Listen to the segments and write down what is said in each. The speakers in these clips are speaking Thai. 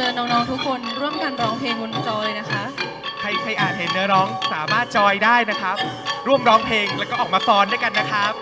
เชิญน้องๆทุกคนร่วมกันร้องเพลงบนจอเลยนะคะ ใครใครอ่านเห็นเนื้อร้องสามารถจอยได้นะครับ ร่วมร้องเพลงแล้วก็ออกมาฟ้อนด้วยกันนะครับ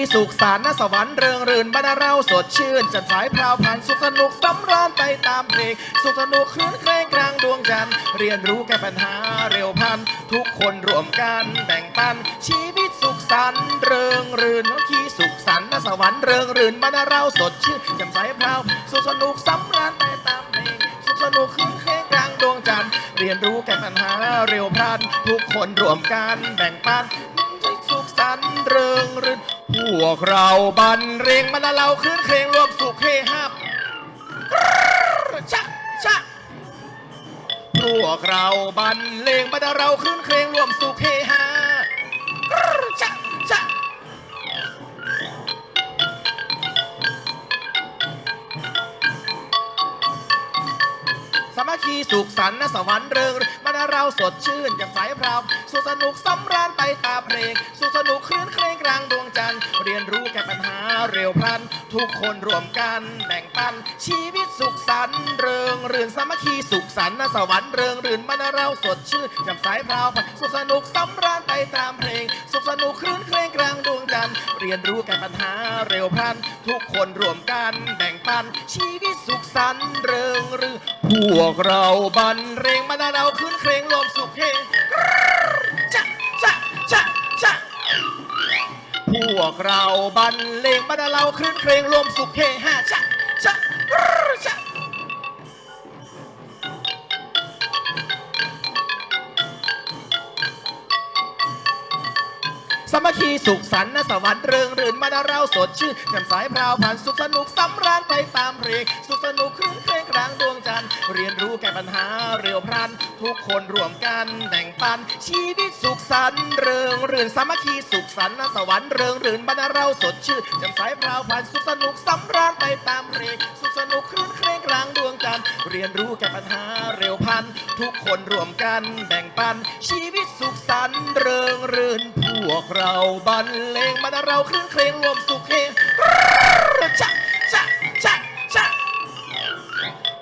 ีสุขสันต์นสวรรค์เริงรื่นบรรดาเราสดชื่น จันทร์สายพราวผ่านสุขสนุกสำราญไปตามเพลงสุขสนุกคลื่นเครงกลางดวงจันทร์เรียนรู้แก้ปัญหาเร็วพัน ทุกคนรวมกันแบ่งปัน ชีวิตสุขสันต์เริงรื่นสามัคคีสุขสันต์นสวรรค์เริงรื่นบรรดาเราสดชื่นจันทร์สายพราวสุขสนุกสำราญไปตามเพลงสุขสนุกคลื่นเครงกลางดวงจันทร์เรียนรู้แก้ปัญหาเร็วพลัน ทุกคนรวมกันแบ่งปัน สันเริงรื่นพวกเราบันเรงมันเราคืนเครงรวมสุขเฮฮับชะชะพวกเราบันเลงมันเราคืนเครงรวมสุขเฮฮาชะชะสามัคคีสุขสันต์นะสวรรค์เริง เราสดชื่นอย่างสายพราวสุขสนุกสำราญไปตามเพลง สุขสนุกคลื่นเครงกลางดวงจันทร์เรียนรู้แก้ปัญหาเร็วพลัน ทุกคนรวมกันแบ่งปัน ชีวิตสุขสันต์เริงรื่นสามัคคีสุขสันต์นะสวรรค์เริงรื่นมันเราสดชื่นอย่างสายพราวสุขสนุกสำราญไปตามเพลง สุขสนุกคลื่นเครงกลางดวงจันทร์เรียนรู้แก้ปัญหาเร็วพลัน ทุกคนรวมกันแบ่ง ปัน ชีวิตสุขสันต์เริงรื่นพวกเราบันเรงมันเราขึ้นเครงลมสุขเฮจะจะจะจะพวกเราบันเลงมันเราขึ้นเครงลมสุขเฮฮาจะจะจะ สามัคคีสุขสันต์นะสวรรค์เริงรื่นมาดาเราสดชื่นแจ่มใสพราวผ่านสุขสนุกสำราญไปตามเพลงสุขสนุกคลื่นเครงกลางดวงจันทร์เรียนรู้แก้ปัญหาเร็วพลัน ทุกคนรวมกันแบ่งปัน ชีวิตสุขสันต์เริงรื่นสามัคคีสุขสันต์นะสวรรค์เริงรื่นมาดาเราสดชื่นแจ่มใสพราวผ่านสุขสนุกสำราญไปตามเพลงสุขสนุกคลื่นเครงกลางดวงจันทร์เรียนรู้แก้ปัญหาเร็วพัน ทุกคนรวมกันแบ่งปัน ชีวิตสุขสันต์เริงรื่น วกเราบรรเลงมาเราคลื่นเครงรวมสุขเฮชะชะชะชะ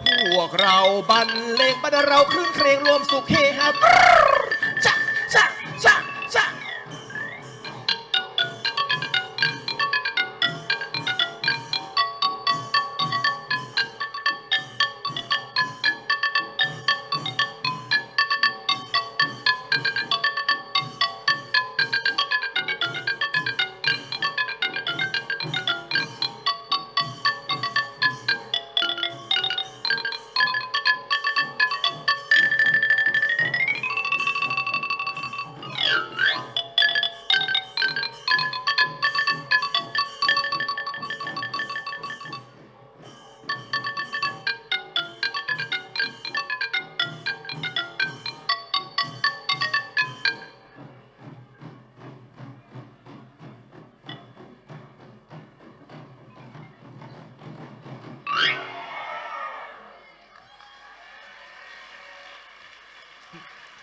พวกเราบรรเลงมาเราคลื่นเครงรวมสุขเฮฮา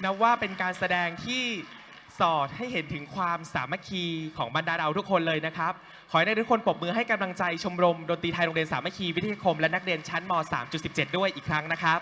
นับว่าเป็นการแสดงที่สอดให้เห็นถึงความสามัคคีของบรรดาเราทุกคนเลยนะครับ ขอให้ทุกคนปรบมือให้กำลังใจชมรมดนตรีไทยโรงเรียนสามัคคีวิทยาคมและนักเรียนชั้นม 3.17 ด้วยอีกครั้งนะครับ